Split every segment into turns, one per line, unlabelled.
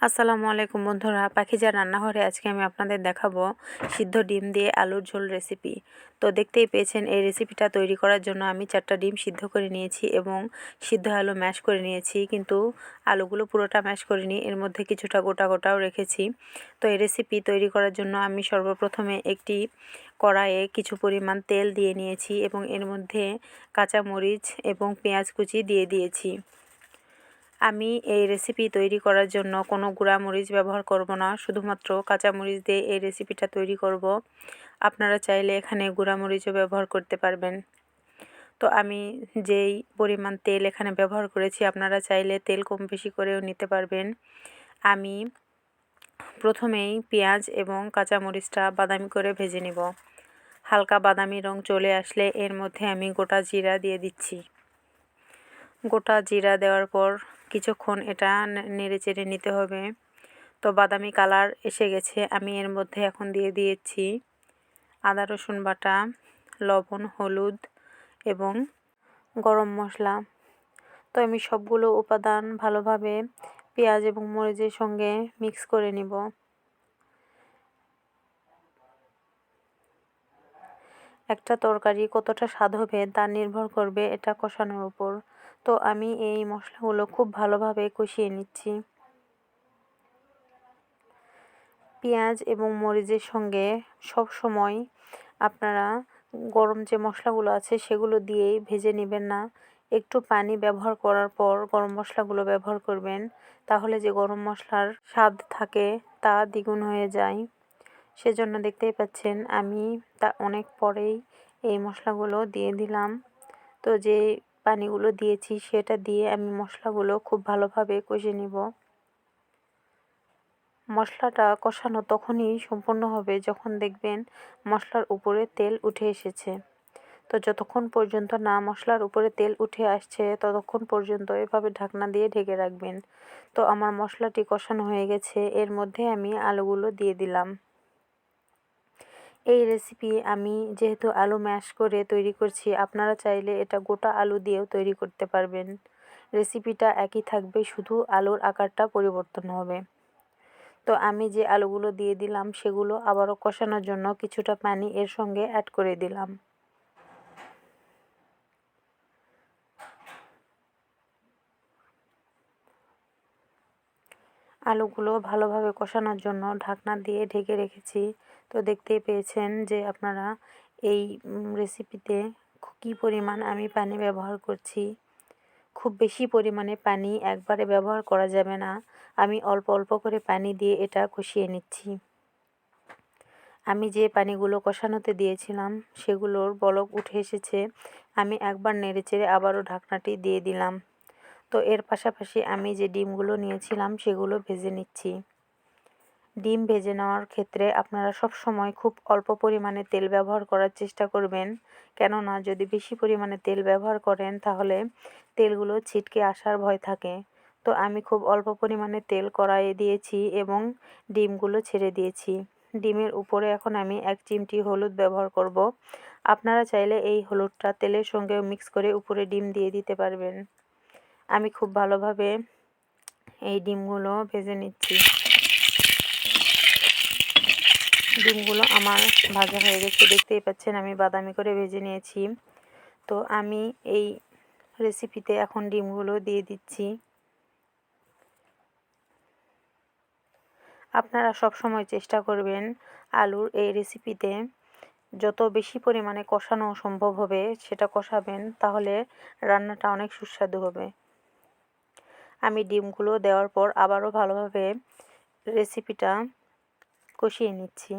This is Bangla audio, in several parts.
আসসালামু আলাইকুম বন্ধুরা পাখিজা রান্নাঘরে আজকে আমি আপনাদের দেখাবো সিদ্ধ ডিম দিয়ে আলুর ঝোল রেসিপি। তো দেখতেই পেয়েছেন, এই রেসিপিটা তৈরি করার জন্য আমি চারটা ডিম সিদ্ধ করে নিয়েছি এবং সিদ্ধ আলু ম্যাশ করে নিয়েছি, কিন্তু আলুগুলো পুরোটা ম্যাশ করিনি, এর মধ্যে কিছুটা গোটা গোটাও রেখেছি। তো এই রেসিপি তৈরি করার জন্য আমি সর্বপ্রথমে একটি কড়াইয়ে কিছু পরিমাণ তেল দিয়ে নিয়েছি এবং এর মধ্যে কাঁচা মরিচ এবং পেঁয়াজ কুচি দিয়ে দিয়েছি। আমি এই রেসিপি তৈরি করার জন্য কোনো গুঁড়া মরিচ ব্যবহার করব না, শুধুমাত্র কাঁচা মরিচ দিয়ে এই রেসিপিটা তৈরি করব। আপনারা চাইলে এখানে গুঁড়া মরিচও ব্যবহার করতে পারবেন। তো আমি যেই পরিমাণ তেল এখানে ব্যবহার করেছি, আপনারা চাইলে তেল কম বেশি করেও নিতে পারবেন। আমি প্রথমেই পেঁয়াজ এবং কাঁচা মরিচটা বাদামি করে ভেজে নিব। হালকা বাদামি রং চলে আসলে এর মধ্যে আমি গোটা জিরা দিয়ে দিচ্ছি। গোটা জিরা দেওয়ার পর কিছুক্ষণ এটা নেড়ে চেড়ে নিতে হবে। তো বাদামি কালার এসে গেছে, আমি এর মধ্যে এখন দিয়ে দিয়েছি আদা, রসুন বাটা, লবণ, হলুদ এবং গরম মশলা। তো আমি সবগুলো উপাদান ভালোভাবে পেঁয়াজ এবং মরিচের সঙ্গে মিক্স করে নিব। একটা তরকারি কতটা স্বাদ হবে তা নির্ভর করবে এটা কষানোর উপর। তো আমি এই মশলাগুলো খুব ভালোভাবে কষিয়ে নিচ্ছি। পেঁয়াজ এবং মরিচের সঙ্গে সব সময় আপনারা গরম যে মশলাগুলো আছে সেগুলো দিয়েই ভেজে নেবেন না। একটু পানি ব্যবহার করার পর গরম মশলাগুলো ব্যবহার করবেন, তাহলে যে গরম মশলার স্বাদ থাকে তা দ্বিগুণ হয়ে যায়। সেজন্য দেখতেই পাচ্ছেন আমি তা অনেক পরেই এই মশলাগুলো দিয়ে দিলাম। তো যে পানিগুলো দিয়েছি, সেটা দিয়ে আমি মশলাগুলো খুব ভালোভাবে কষে নিব। মশলাটা কষানো তখনই সম্পূর্ণ হবে যখন দেখবেন মশলার উপরে তেল উঠে এসেছে। তো যতক্ষণ পর্যন্ত না মশলার উপরে তেল উঠে আসছে, ততক্ষণ পর্যন্ত এভাবে ঢাকনা দিয়ে ঢেকে রাখবেন। তো আমার মশলাটি কষানো হয়ে গেছে, এর মধ্যে আমি আলুগুলো দিয়ে দিলাম। এই রেসিপি আমি যেহেতু আলু ম্যাশ করে তৈরি করছি, আপনারা চাইলে এটা গোটা আলু দিয়েও তৈরি করতে পারবেন। রেসিপিটা একই থাকবে, শুধু আলুর আকারটা পরিবর্তন হবে। তো আমি যে আলুগুলো দিয়ে দিলাম, সেগুলো আবারও কষানোর জন্য কিছুটা পানি এর সঙ্গে অ্যাড করে দিলাম। আলুগুলো ভালোভাবে কষানোর জন্য ঢাকনা দিয়ে ঢেকে রেখেছি। তো দেখতেই পেয়েছেন যে আপনারা এই রেসিপিতে কী পরিমাণ আমি পানি ব্যবহার করছি। খুব বেশি পরিমাণে পানি একবারে ব্যবহার করা যাবে না। আমি অল্প অল্প করে পানি দিয়ে এটা কষিয়ে নিচ্ছি। আমি যে পানিগুলো কষানোতে দিয়েছিলাম, সেগুলোর বলক উঠে এসেছে। আমি একবার নেড়েচেড়ে আবারও ঢাকনাটি দিয়ে দিলাম। তো এর পাশাপাশি আমি যে ডিমগুলো নিয়েছিলাম, সেগুলো ভেজে নিচ্ছি। ডিম ভেজে নেওয়ার ক্ষেত্রে আপনারা সব সময় খুব অল্প পরিমাণে তেল ব্যবহার করার চেষ্টা করবেন। কেননা যদি বেশি পরিমাণে তেল ব্যবহার করেন, তাহলে তেলগুলো ছিটকে আসার ভয় থাকে। তো আমি খুব অল্প পরিমাণে তেল কড়াইয়ে দিয়েছি এবং ডিমগুলো ছেড়ে দিয়েছি। ডিমের উপরে এখন আমি এক চিমটি হলুদ ব্যবহার করব। আপনারা চাইলে এই হলুদটা তেলের সঙ্গে মিক্স করে উপরে ডিম দিয়ে দিতে পারবেন। আমি খুব ভালোভাবে এই ডিমগুলো ভেজে নিচ্ছি। ডিমগুলো আমার ভাজা হয়ে গেছে। দেখতেই পাচ্ছেন আমি বাদামি করে ভেজে নিয়েছি। তো আমি এই রেসিপিতে এখন ডিমগুলো দিয়ে দিচ্ছি। আপনারা সব সময় চেষ্টা করবেন আলুর এই রেসিপিতে। যত বেশি পরিমাণে কষানো সম্ভব হবে সেটা কষাবেন, তাহলে রান্নাটা অনেক সুস্বাদু হবে। আমি ডিমগুলো দেওয়ার পর আবারও ভালোভাবে রেসিপিটা কষিয়ে নিচ্ছি।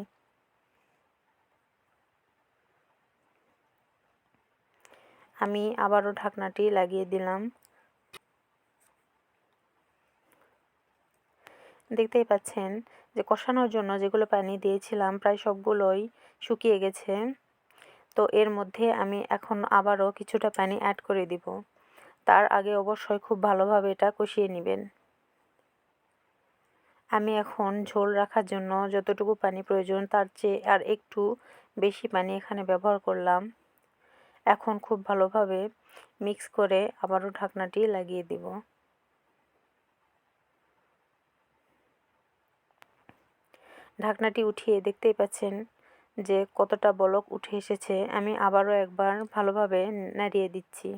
আমি আবারও ঢাকনাটি লাগিয়ে দিলাম। দেখতেই পাচ্ছেন যে কষানোর জন্য যেগুলো পানি দিয়েছিলাম প্রায় সবগুলোই শুকিয়ে গেছে। তো এর মধ্যে আমি এখন আবারও কিছুটা পানি অ্যাড করে দিব। তার আগে অবশ্যই খুব ভালোভাবে এটা কষিয়ে নেবেন। আমি এখন ঝোল রাখার জন্য যতটুকু পানি প্রয়োজন, তার চেয়ে আর একটু বেশি পানি এখানে ব্যবহার করলাম। এখন খুব ভালোভাবে মিক্স করে আবারও ঢাকনাটি লাগিয়ে দিব। ঢাকনাটি উঠিয়ে দেখতেই পাচ্ছেন যে কতটা বলক উঠে এসেছে। আমি আবারও একবার ভালোভাবে নাড়িয়ে দিচ্ছি।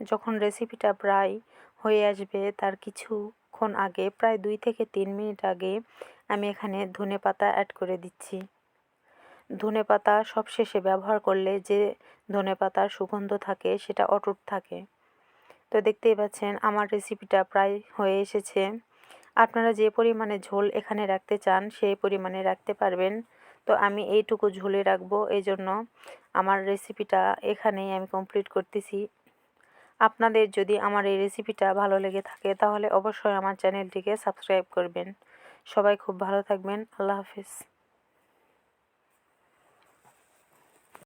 যখন রেসিপিটা প্রায় হয়ে আসবে, তার কিছুক্ষণ আগে, প্রায় দুই থেকে তিন মিনিট আগে, আমি এখানে ধনে পাতা অ্যাড করে দিচ্ছি। ধনে পাতা সবশেষে ব্যবহার করলে যে ধনে পাতার সুগন্ধ থাকে, সেটা অটুট থাকে। তো দেখতেই পাচ্ছেন, আমার রেসিপিটা প্রায় হয়ে এসেছে। আপনারা যে পরিমাণে ঝোল এখানে রাখতে চান সেই পরিমাণে রাখতে পারবেন। তো আমি এইটুকু ঝোলে রাখব এই জন্য আমার রেসিপিটা এখানেই আমি কমপ্লিট করতেছি। আপনাদের যদি আমার এই রেসিপিটা ভালো লেগে থাকে, তাহলে অবশ্যই আমার চ্যানেলটিকে সাবস্ক্রাইব করবেন। সবাই খুব ভালো থাকবেন। আল্লাহ হাফিজ।